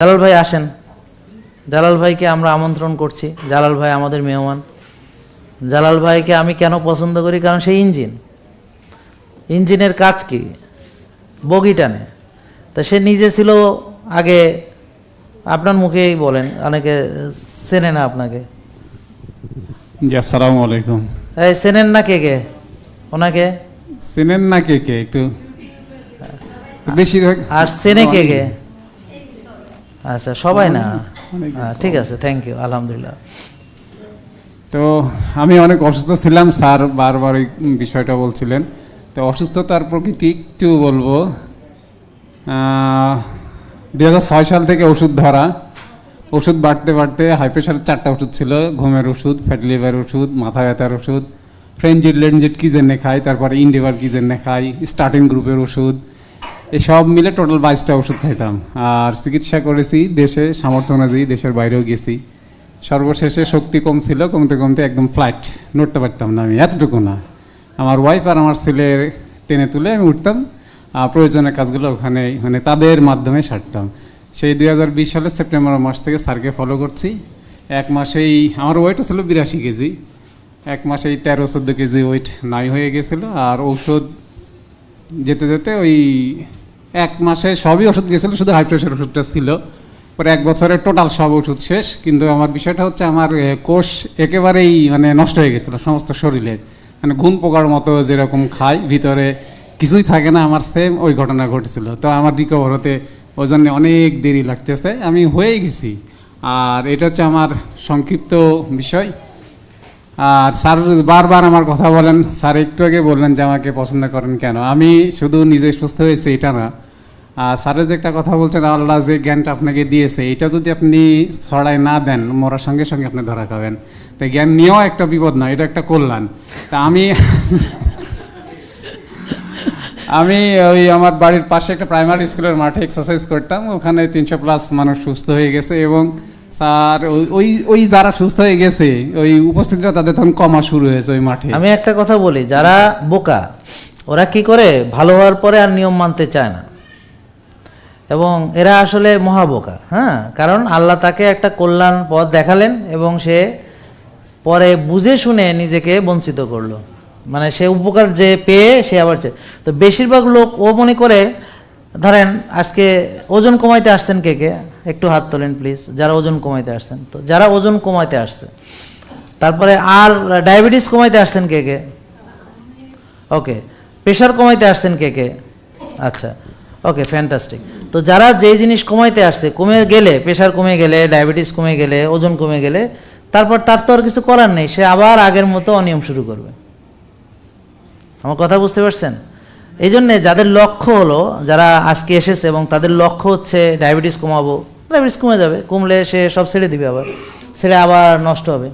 জালাল ভাই আসেন। জালাল ভাইকে আমরা আমন্ত্রণ করছি। জালাল ভাই আমাদের মেহমান। জালাল ভাইকে আমি কেন পছন্দ করি? কারণ সেই ইঞ্জিন। ইঞ্জিনের কাজ কি? বগি টানে। তা সে নিজে ছিল আগে আপনার মুখেই বলেন অনেকে চেনে না আপনাকে। জি আসসালামু আলাইকুম। এই চেনেন না কে কে? ওনাকে? চেনেন না কে কে একটু। বেশিরভাগ আর চেনে কে কে? আচ্ছা সবাই না? ঠিক আছে থ্যাংক ইউ আলহামদুলিল্লাহ। তো আমি অনেক অসুস্থ ছিলাম স্যার বারবার ওই বিষয়টা বলছিলেন। তো অসুস্থতার প্রকৃতি একটু বলব। দুই ছয় সাল থেকে ওষুধ ধরা। ওষুধ বাড়তে বাড়তে হাই প্রেশারের চারটা ওষুধ ছিল ঘুমের ওষুধ ফ্যাটি লিভার ওষুধ মাথা ব্যথার ওষুধ ফ্রেঞ্জিট লেনজিট কি জেনে খাই তারপরে ইন্ডিভার কি জেনে খাই স্টার্টিং গ্রুপের ওষুধ এসব মিলে টোটাল বাইশটা ওষুধ খাইতাম। আর চিকিৎসা করেছি দেশে, সামর্থ্য অনুযায়ী দেশের বাইরেও গেছি। সর্বশেষে শক্তি কম ছিল, কমতে কমতে একদম ফ্লাইট নড়তে পারতাম না আমি, এতটুকু না। আমার ওয়াইফ আর আমার ছেলের টেনে তুলে আমি উঠতাম, আর প্রয়োজনীয় কাজগুলো ওখানে মানে তাদের মাধ্যমে সারতাম। সেই দুই হাজার বিশ সালের সেপ্টেম্বর মাস থেকে স্যারকে ফলো করছি। এক মাসেই, আমার ওয়েটও ছিল বিরাশি কেজি। এক মাসেই তেরো, চোদ্দ কেজি ওয়েট নাই হয়ে গেছিল, আর ঔষধ যেতে যেতে ওই এক মাসে সবই ওষুধ গেছিল, শুধু হাই প্রেশার ওষুধটা ছিল। পরে এক বছরে টোটাল সব ওষুধ শেষ। কিন্তু আমার বিষয়টা হচ্ছে আমার কোষ একেবারেই মানে নষ্ট হয়ে গেছিল সমস্ত শরীরে। মানে ঘুম পোকার মতো যেরকম খাই, ভিতরে কিছুই থাকে না, আমার সেম ওই ঘটনা ঘটেছিল। তো আমার রিকভার হতে ওই জন্য অনেক দেরি লাগতেছে। আমি হয়ে গেছি। আর এটা হচ্ছে আমার সংক্ষিপ্ত বিষয়। আর স্যার বারবার আমার কথা বলেন, স্যার একটু আগে বললেন যে আমাকে পছন্দ করেন কেন? আমি শুধু নিজে সুস্থ হয়েছে, এটা না। আর স্যারের যে একটা কথা বলছেন, আল্লাহ যে জ্ঞানটা আপনাকে দিয়েছে, এটা যদি আপনি ছড়াই না দেন, মরার সঙ্গে সঙ্গে আপনি ধরা খাবেন। তো জ্ঞান নিয়েও একটা বিপদ না এটা একটা কল্যাণ। তা আমি আমি ওই আমার বাড়ির পাশে একটা প্রাইমারি স্কুলের মাঠে এক্সারসাইজ করতাম, ওখানে তিনশো প্লাস মানুষ সুস্থ হয়ে গেছে এবং স্যার, ওই ওই যারা সুস্থ হয়ে গেছে, ওই উপস্থিতিটা তাদের তখন কমা শুরু হয়েছে ওই মাঠে। আমি একটা কথা বলি, যারা বোকা, ওরা কি করে? ভালো হওয়ার পরে আর নিয়ম মানতে চায় না। এবং এরা আসলে মহাবোকা হ্যাঁ? কারণ আল্লাহ তাকে একটা কল্যাণ পথ দেখালেন এবং সে পরে বুঝে শুনে নিজেকে বঞ্চিত করল। মানে সে উপকার যে পেয়ে সে আবার তো বেশিরভাগ লোক ও মনে করে ধরেন, আজকে ওজন কমাইতে আসছেন কে কে? একটু হাত তোলেন প্লিজ যারা ওজন কমাইতে আসছেন। তো যারা ওজন কমাইতে আসছে, তারপরে আর ডায়াবেটিস কমাইতে আসছেন কে কে? ওকে। প্রেশার কমাইতে আসছেন কে কে? আচ্ছা ওকে ফ্যান্টাস্টিক তো যারা যে জিনিস কমাইতে আসছে, কমে গেলে, প্রেশার কমে গেলে, ডায়াবেটিস কমে গেলে, ওজন কমে গেলে, তারপর তার তো আর কিছু করার নেই, সে আবার আগের মতো অনিয়ম শুরু করবে। আমার কথা বুঝতে পারছেন? এই জন্যে যাদের লক্ষ্য হলো, যারা আজকে এসেছে এবং তাদের লক্ষ্য হচ্ছে ডায়াবেটিস কমাবো, ডায়াবেটিস কমে যাবে, কমলে সে সব ছেড়ে দিবে আবার, ছেড়ে আবার নষ্ট হবে।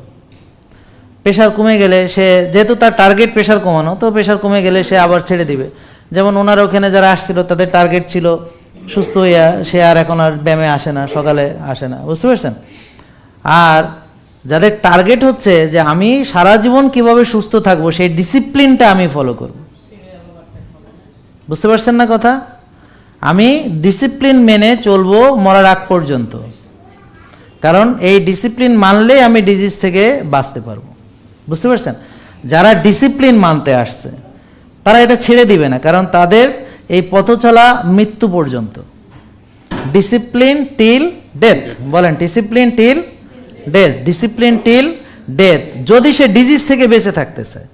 প্রেশার কমে গেলে সে, যেহেতু তার টার্গেট প্রেশার কমানো, তো প্রেশার কমে গেলে সে আবার ছেড়ে দিবে। যেমন ওনার ওখানে যারা আসছিল, তাদের টার্গেট ছিল সুস্থ হইয়া সে আর এখন আর ব্যায়ামে আসে না, সকালে আসে না, বুঝতে পারছেন? আর যাদের টার্গেট হচ্ছে যে আমি সারা জীবন কীভাবে সুস্থ থাকব, সেই ডিসিপ্লিনটা আমি ফলো করব। বুঝতে পারছেন না কথা? আমি ডিসিপ্লিন মেনে চলবো মরার আগ পর্যন্ত। কারণ এই ডিসিপ্লিন মানলেই আমি ডিজিজ থেকে বাঁচতে পারব। বুঝতে পারছেন? যারা ডিসিপ্লিন মানতে আসছে, তারা এটা ছেড়ে দিবে না, কারণ তাদের এই পথ চলা মৃত্যু পর্যন্ত। ডিসিপ্লিন টিল ডেথ বলেন discipline till death discipline till death যদি সে ডিজিজ থেকে বেঁচে থাকতে চায়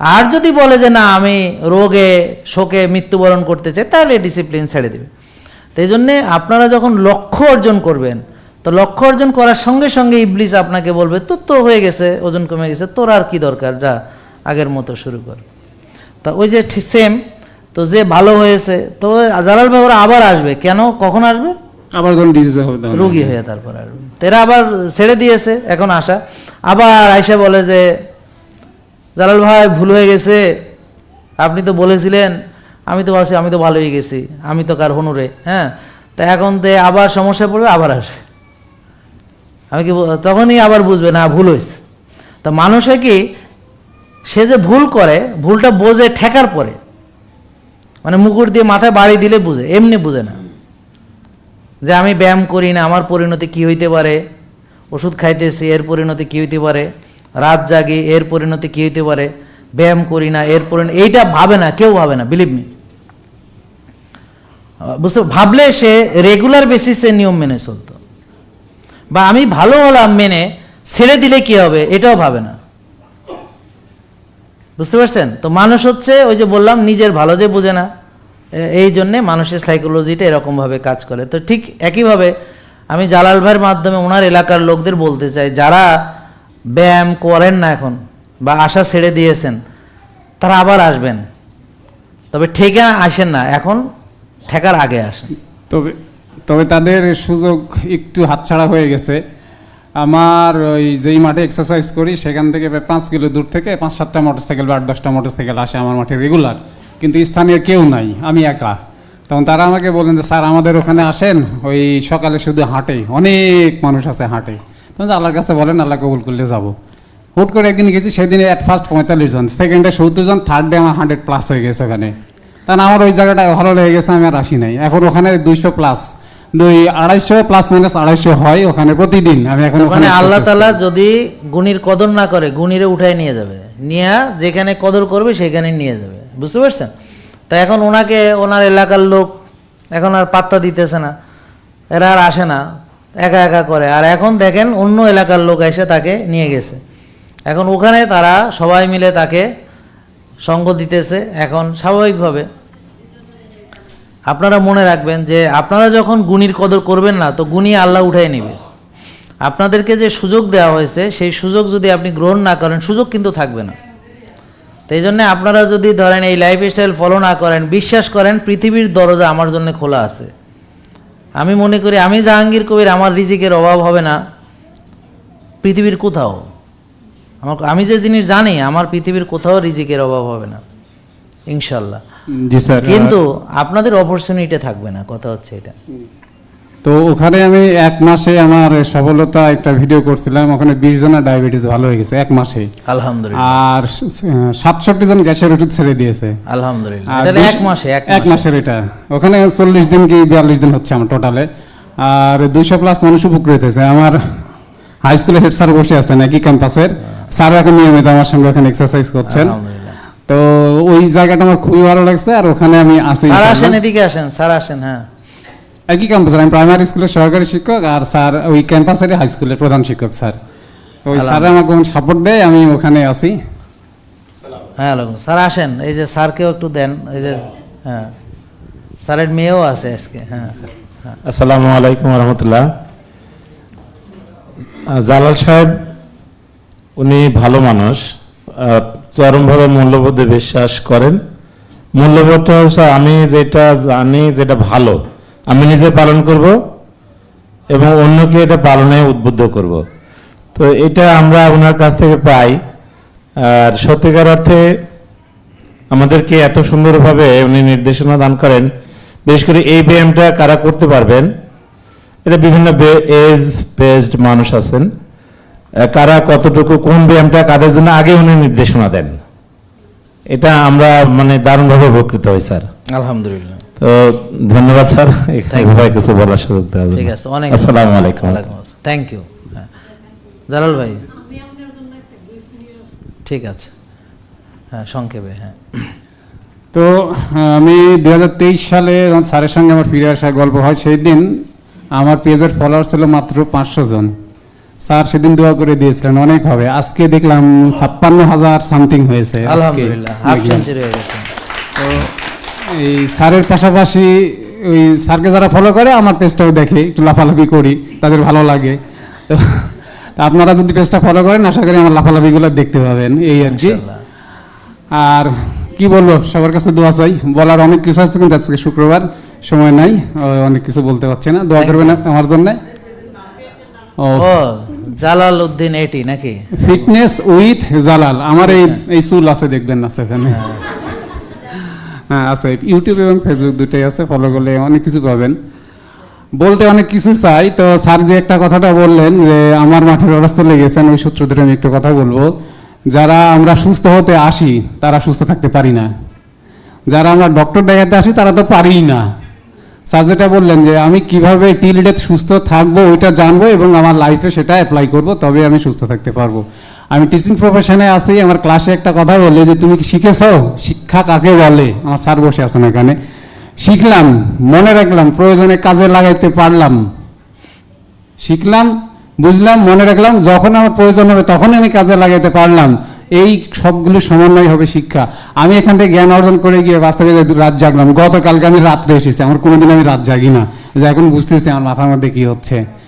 আর যদি বলে যে না আমি রোগে শোকে মৃত্যুবরণ করতে চাই তাহলে ডিসিপ্লিন ছেড়ে দেবে। তো এই জন্যে আপনারা যখন লক্ষ্য অর্জন করবেন তো লক্ষ্য অর্জন করার সঙ্গে সঙ্গে ইবলিস আপনাকে বলবে তোর তো হয়ে গেছে ওজন কমে গেছে তোর আর কি দরকার? যা আগের মতো শুরু কর। তা ওই যে সেম তো যে ভালো হয়েছে তো জালাল ভাই ওরা আবার আসবে। কেন? কখন আসবে? আবার যখন ডিজিজ হবে রুগী হয়ে তারপর আসবে। তো এরা আবার ছেড়ে দিয়েছে এখন আসা। আবার আইসা বলে যে জালাল ভাই, ভুল হয়ে গেছে। আপনি তো বলেছিলেন, আমি তো বলছি আমি তো ভালো হয়ে গেছি, আমি তো কার হনুরে হ্যাঁ? তা এখন তে আবার সমস্যা পড়বে, আবার আসবে। আমি কি তখনই আবার বুঝবে, না, ভুল হয়েছে। তা মানুষ কি, সে যে ভুল করে, ভুলটা বোঝে ঠেকার পরে। মানে মুকুট দিয়ে মাথায় বাড়ি দিলে বুঝে, এমনি বুঝে না। যে আমি ব্যায়াম করি না, আমার পরিণতি কি হইতে পারে? ওষুধ খাইতেছি, এর পরিণতি কি হইতে পারে? রাত জাগি, এর পরিণতি কি হইতে পারে? ব্যায়াম করি না, এর পরিণতি, এইটা ভাবে না, কেউ ভাবে না বিলিভ মি বুঝতে ভাবলে সে রেগুলার বেসিসে নিয়ম মেনে চলতো। বা আমি ভালো হলাম মেনে, ছেড়ে দিলে কি হবে? এটাও ভাবে না। বুঝতে পারছেন? তো মানুষ হচ্ছে, ওই যে বললাম, নিজের ভালো যে বোঝে না এই জন্যে মানুষের সাইকোলজিটা এরকমভাবে কাজ করে। তো ঠিক একইভাবে, আমি জালাল ভাইয়ের মাধ্যমে ওনার এলাকার লোকদের বলতে চাই, যারা ব্যায়াম করেন না এখন বা আশা ছেড়ে দিয়েছেন, তারা আবার আসবেন। তবে ঠেকে আসেন না, এখন ঠেকার আগে আসেন। তবে তবে তাদের সুযোগ একটু হাতছাড়া হয়ে গেছে। আমার ওই যেই মাঠে এক্সারসাইজ করি, সেখান থেকে প্রায় পাঁচ কিলো দূর থেকে পাঁচ সাতটা মোটরসাইকেল বা আট দশটা মোটরসাইকেল আসে আমার মাঠে রেগুলার কিন্তু স্থানীয় কেউ নাই, আমি একা। তখন তারা আমাকে বললেন যে, স্যার, আমাদের ওখানে আসেন, ওই সকালে শুধু হাঁটে, অনেক মানুষ আছে হাঁটে। তখন আল্লাহর কাছে বলেন আল্লাহ কবুল করলে যাব। হুট করে একদিন গেছি সেদিন অ্যাট ফার্স্ট পঁয়তাল্লিশ জন সেকেন্ডে সত্তর জন থার্ড ডে আমার হান্ড্রেড প্লাস হয়ে গেছে ওখানে। তাহলে আমার ওই জায়গাটা ভালো লেগে গেছে আমি আর আসি নাই। এখন ওখানে দুইশো প্লাস দুই আড়াইশো প্লাস মাইনাস আড়াইশো হয় ওখানে প্রতিদিন। আমি এখন ওখানে আল্লাহ exercise তালা যদি গুণীর কদর না করে গুণীরে উঠায় নিয়ে যাবে। নিয়ে যেখানে কদর করবে সেখানে নিয়ে যাবে। বুঝতে পারছেন? তা এখন ওনাকে ওনার এলাকার লোক এখন আর পাত্তা দিতেছে না। এরা আর আসে না। একা একা করে। আর এখন দেখেন অন্য এলাকার লোক এসে তাকে নিয়ে গেছে। এখন ওখানে তারা সবাই মিলে তাকে সঙ্গ দিতেছে এখন স্বাভাবিকভাবে। আপনারা মনে রাখবেন যে আপনারা যখন গুণীর কদর করবেন না, তো গুণী আল্লাহ উঠাই নেবে। আপনাদেরকে যে সুযোগ দেওয়া হয়েছে, সেই সুযোগ যদি আপনি গ্রহণ না করেন, সুযোগ কিন্তু থাকবে না। তো এই জন্য আপনারা যদি ধরেন এই লাইফস্টাইল ফলো না করেন, বিশ্বাস করেন, পৃথিবীর দরজা আমার জন্য খোলা আছে। আমি মনে করি আমি জাহাঙ্গীর কবির আমার রিজিকের অভাব হবে না। পৃথিবীর কোথাও? আমার আমি যে জিনিস জানি আমার পৃথিবীর কোথাও রিজিকের অভাব হবে না। ইনশাল্লাহ। কিন্তু আপনাদের অপরচুনিটি থাকবে না কথা হচ্ছে এটা। তো ওখানে আমি এক মাসে আমার সফলতা একটা ভিডিও করছিলাম ওখানে বিশ জনের ডায়াবেটিস ভালো হয়ে গেছে এক মাসে। আলহামদুলিল্লাহ। আর সাতষট্টি জন গ্যাসের ওষুধ ছেড়ে দিয়েছে। আলহামদুলিল্লাহ। এক মাসে এক এক মাসের এটা। ওখানে চল্লিশ দিন কি বিয়াল্লিশ দিন হচ্ছে আমার টোটালে আর দুইশো প্লাস মানুষ উপকৃত হয়েছে। আমার হাই স্কুলের হেড স্যার বসে আছেন একই ক্যাম্পাসের স্যার এখন নিয়মিত আমার সঙ্গে ওখানে এক্সারসাইজ করছেন। তো ওই জায়গাটা আমার খুবই ভালো লাগছে আর ওখানে আমি আছি স্যার আসেন এদিকে আসেন স্যার আসেন হ্যাঁ। একই ক্যাম্পাসের আমি প্রাইমারি স্কুলের সহকারী শিক্ষক আর স্যার ওই ক্যাম্পাসের হাই স্কুলের প্রধান শিক্ষক স্যার। তো ওই স্যার আমাকে সাপোর্ট দেয় আমি ওখানে আছি। হ্যাঁ। স্যার আসেন। এই যে স্যারকেও একটু দেন। এই যে হ্যাঁ। স্যারের মেয়েও আছে আজকে। হ্যাঁ হ্যাঁ। আসসালামু আলাইকুম রহমতুল্লাহ। জালাল সাহেব উনি ভালো মানুষ। চরমভাবে মূল্যবোধে বিশ্বাস করেন। মূল্যবোধটা হচ্ছে আমি যেটা জানি যেটা ভালো আমি নিজে পালন করব এবং অন্যকে এটা পালনে উদ্বুদ্ধ করব। তো এটা আমরা ওনার কাছ থেকে পাই। আর সত্যিকার অর্থে আমাদেরকে এত সুন্দরভাবে উনি নির্দেশনা দান করেন। বিশেষ করে এই ব্যায়ামটা কারা করতে পারবেন? এটা বিভিন্ন এজ বেসড মানুষ আছেন। কারা কতটুকু কোন ব্যায়ামটা কাদের জন্য আগে উনি নির্দেশনা দেন। এটা আমরা মানে দারুণভাবে উপকৃত হই, স্যার। আলহামদুলিল্লাহ। তো ধন্যবাদ স্যার। এখানে ভাই কিছু বলার সুযোগ দেওয়ার জন্য। ঠিক আছে অনেক আসসালামু আলাইকুম। থ্যাংক ইউ জালাল ভাই। ঠিক আছে। হ্যাঁ সংক্ষেপে হ্যাঁ। তো আমি দুই হাজার তেইশ সালে স্যারের সঙ্গে আমার ফিরে আসা গল্প হয় সেই দিন আমার পেজের ফলোয়ার ছিল মাত্র পাঁচশো জন। স্যার সেদিন দোয়া করে দিয়েছিলেন অনেক হবে। আজকে দেখলাম ছাপ্পান্ন হাজার সামথিং হয়েছে। আলহামদুলিল্লাহ হাফ সেঞ্চুরি হয়ে গেছে। তো এই স্যারের পাশাপাশি ওই স্যারকে যারা ফলো করে আমার পেজটাও দেখে একটু লাফালাফি করি তাদের ভালো লাগে। তো আপনারা যদি পেজটা ফলো করেন আশা করি আমার লাফালাফিগুলো দেখতে পাবেন এই আর কি। আর কি বলব সবার কাছে দোয়া চাই। বলার অনেক কিছু আছে কিন্তু আজকে শুক্রবার সময় নাই অনেক কিছু বলতে পারছি না। দোয়া করবেন আমার জন্য। ও। ও জালাল উদ্দিন এটি নাকি? ফিটনেস উইথ জালাল আমার এই এই চুল আছে দেখবেন না সেখানে। হ্যাঁ। আছে। ইউটিউব এবং ফেসবুক দুটোই আছে ফলো করলে অনেক কিছু পাবেন। বলতে অনেক কিছু চাই। তো স্যার যে একটা কথাটা বললেন যে, আমার মাঠের অবস্থা লেগেছেন, ওই সূত্র ধরে আমি একটু কথা বলব। যারা আমরা সুস্থ হতে আসি, তারা সুস্থ থাকতে পারি না। যারা আমরা ডক্টর দেখাতে আসি, তারা তো পারিই না। স্যার যেটা বললেন যে, আমি কীভাবে টিল ডেথ সুস্থ থাকব, ওইটা জানব এবং আমার লাইফে সেটা অ্যাপ্লাই করব তবে আমি সুস্থ থাকতে পারব। আমি টিচিং প্রফেশনে আসি আমার ক্লাসে একটা কথা বলে যে, তুমি কি শিখেছো? শিক্ষা কাকে বলে? আমার স্যার বসে আছেন এখানে। শিখলাম, মনে রাখলাম, প্রয়োজনে কাজে লাগাইতে পারলাম। শিখলাম, বুঝলাম, মনে রাখলাম, যখন আমার প্রয়োজন হবে তখন আমি কাজে লাগাতে পারলাম। এই সবগুলো সমন্বয় হবে শিক্ষা। আমি এখান থেকে জ্ঞান অর্জন করে গিয়ে বাস্তবে রাত জাগলাম। গতকালকে আমি রাত্রে এসেছি, আমার কোনোদিন আমি রাত জাগি না। যে এখন বুঝতেছি আমার মাথার মধ্যে কি হচ্ছে।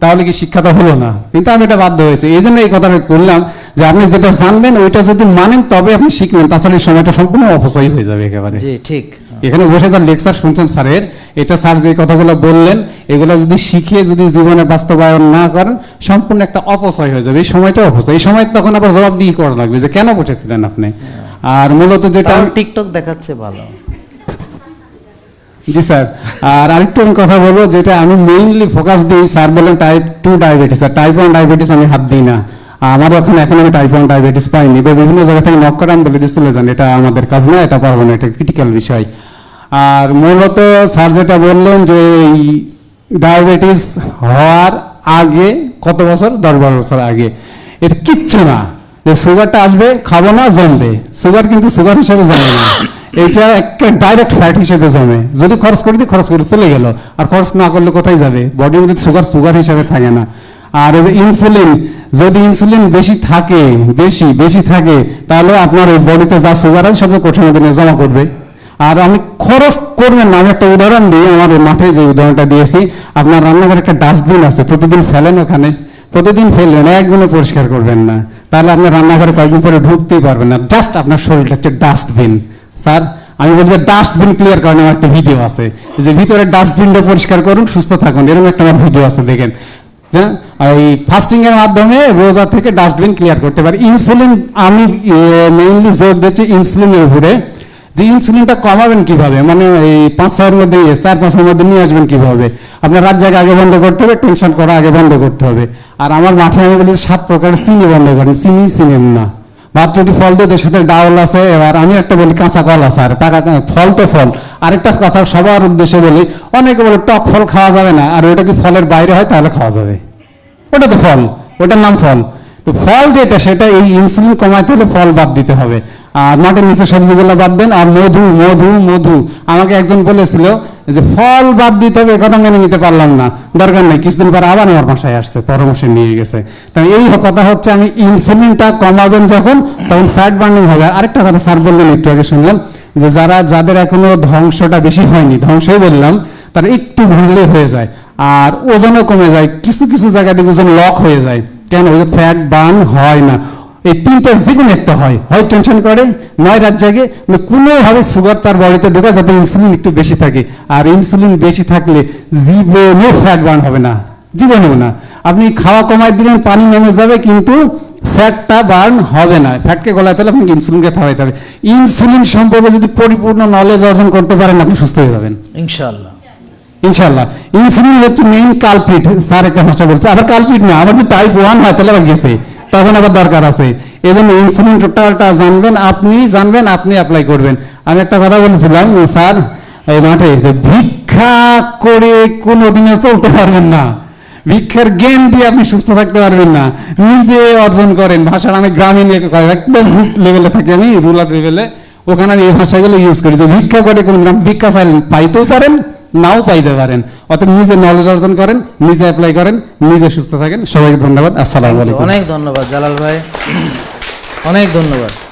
তাহলে কি শিক্ষাটা হলো না? কিন্তু আমি এটা বাধ্য হয়েছে। এই জন্য এই কথাটা করলাম যে আপনি যেটা জানবেন ওইটা যদি মানেন তবে আপনি শিখবেন। তাছাড়া এই সময়টা সম্পূর্ণ অপচয় হয়ে যাবে একেবারে। জি ঠিক। এখানে বসে যার লেকচার শুনছেন স্যারের এটা স্যার যে কথাগুলো বললেন এগুলো যদি শিখে যদি জীবনে বাস্তবায়ন না করেন সম্পূর্ণ একটা অপচয় হয়ে যাবে। এই সময়টা অপচয়। এই সময় তখন আবার জবাব দিয়ে করা লাগবে যে কেন বসেছিলেন আপনি? আর মূলত যেটা টিকটক দেখাচ্ছে ভালো। জি, স্যার। আর আরেকটু আমি কথা বলব, যেটা আমি মেইনলি ফোকাস দিই, স্যার বলেন টাইপ টু ডায়াবেটিস আর টাইপ ওয়ান ডায়াবেটিস আমি হাত দিই না। আমার এখন এখন আমি টাইপ ওয়ান ডায়াবেটিস পাইনি। বা বিভিন্ন জায়গা থেকে নক করে আমি বলে দিয়ে চলে যান, এটা আমাদের কাজ না, এটা পারব না, এটা ক্রিটিক্যাল বিষয়। আর মূলত স্যার যেটা বললেন যে এই ডায়াবেটিস হওয়ার আগে, কত বছর? দশ বারো বছর আগে। এটা কিচ্ছু না। যে সুগারটা আসবে, খাব না, জমবে। সুগার কিন্তু সুগার হিসেবে জমে না। এটা একটা ডাইরেক্ট ফ্যাট হিসেবে জমে। যদি খরচ করে দিই খরচ করে চলে গেল। আর খরচ না করলে কোথায় যাবে? বডির মধ্যে সুগার সুগার হিসেবে থাকে না। আর ইনসুলিন যদি ইনসুলিন বেশি থাকে, বেশি বেশি থাকে, তাহলে আপনার ওই বডিতে যা সুগার আছে, সব কঠিন দিনে জমা করবে। আর আমি খরচ করবেন না, আমি একটা উদাহরণ দিই, আমার মাঠে যে উদাহরণটা দিয়েছি। আপনার রান্নাঘরে একটা ডাস্টবিন আছে, প্রতিদিন ফেলেন ওখানে। প্রতিদিন ফেলবেন একদিনও পরিষ্কার করবেন না। তাহলে আপনার রান্নাঘরে কয়েকদিন পরে ঢুকতেই পারবেন না। জাস্ট আপনার শরীরটা হচ্ছে ডাস্টবিন স্যার, আমি বলি যে ডাস্টবিন ক্লিয়ার করেন আমার একটা ভিডিও আছে। যে ভিতরে ডাস্টবিনটা পরিষ্কার করুন, সুস্থ থাকুন। এরকম একটা আমার ভিডিও আছে, দেখেন। এই ফাস্টিং এর মাধ্যমে রোজা থেকে ডাস্টবিন ক্লিয়ার করতে পারি। ইনসুলিন আমি মেইনলি জোর দিচ্ছি ইনসুলিনের উপরে। যে ইনসুলিনটা কমাবেন কীভাবে? মানে এই পাঁচ ছয়ের মধ্যে চার পাঁচের মধ্যে নিয়ে আসবেন কীভাবে? আপনার রাত জায়গা আগে বন্ধ করতে হবে টেনশন করা আগে বন্ধ করতে হবে। আর আমার মাঠে আমি বলি সাত প্রকার চিনি বন্ধ করেন। চিনি, চিনেন না। ভাত, রুটি, ফল দুধের সাথে ডাউল আছে, এবার আমি একটা বলি কাঁচা কল আছে, আর টাকা ফল তো ফল। আরেকটা কথা, সবার উদ্দেশ্যে বলি, অনেকে বলে টক ফল খাওয়া যাবে না, আর ওটা কি ফলের বাইরে হয় তাহলে খাওয়া যাবে। ওটা তো ফল, ওটার নাম ফল। তো ফল যেটা, সেটা এই ইনসুলিন কমাইতে হলে ফল বাদ দিতে হবে। আর মাটির নিচে সবজিগুলো বাদ দেন আর মধু মধু মধু। আমাকে একজন বলেছিল যে ফল বাদ দিতে হবে কথা মেনে নিতে পারলাম না। দরকার নেই, কিছুদিন পর আবার আমার বাসায় আসছে, পরামর্শ নিয়ে গেছে। তাই এই কথা হচ্ছে, আমি ইনসুলিনটা কমাবেন যখন, তখন ফ্যাট বার্নিং হবে। আরেকটা কথা স্যার বললেন, একটু আগে শুনলাম, যে যারা, যাদের এখনও ধ্বংসটা বেশি হয়নি, ধ্বংসই বললাম, তারা একটু ভাঙলে হয়ে যায়, আর ওজনও কমে যায়, কিছু কিছু জায়গা থেকে ওজন লক হয়ে যায়। কেন? ওই ফ্যাট বার্ন হয় না। এই তিনটা যে কোনো একটা হয়। হয় টেনশন করে নয় রাত জাগে না কোনোভাবে সুগার তার বডিতে ঢোকা যাতে ইনসুলিন একটু বেশি থাকে। আর ইনসুলিন বেশি থাকলে জীবনেও ফ্যাট বার্ন হবে না। জীবনেও না। আপনি খাওয়া কমাই দিবেন পানি নেমে যাবে কিন্তু ফ্যাটটা বার্ন হবে না। ফ্যাটকে গলাতে হলে আপনাকে ইনসুলিনকে খাওয়াইতে হবে। ইনসুলিন সম্পর্কে যদি পরিপূর্ণ নলেজ অর্জন করতে পারেন আপনি সুস্থ হয়ে যাবেন। ইনশাআল্লাহ। ইনশাল্লাহ ইনসুলিন হচ্ছে মেইন কালপিট স্যার একটা ভাষা বলছে আবার কালপিট না আমার যদি টাইপ ওয়ান হয় তাহলে আবার গেছে। তখন আবার দরকার আছে। এই জন্য ইনসুলিন টোটালটা জানবেন, আপনি জানবেন, আপনি অ্যাপ্লাই করবেন। আমি একটা কথা বলেছিলাম, স্যার, এই মাঠে যে ভিক্ষা করে কোনোদিনও চলতে পারবেন না। ভিক্ষার জ্ঞান দিয়ে আপনি সুস্থ থাকতে পারবেন না। নিজে অর্জন করেন। ভাষার আমি গ্রামীণ একদম রুট লেভেলে থাকি আমি রুরাল লেভেলে ওখানে আমি এই ভাষাগুলো ইউজ করি যে ভিক্ষা করে কোন ভিক্ষা চাইলেন পাইতেও পারেন নাও পাইতে পারেন। অর্থাৎ নিজে নলেজ অর্জন করেন, নিজে অ্যাপ্লাই করেন, নিজে সুস্থ থাকেন। সবাইকে ধন্যবাদ। আসসালামু আলাইকুম। অনেক ধন্যবাদ, জালাল ভাই। অনেক ধন্যবাদ।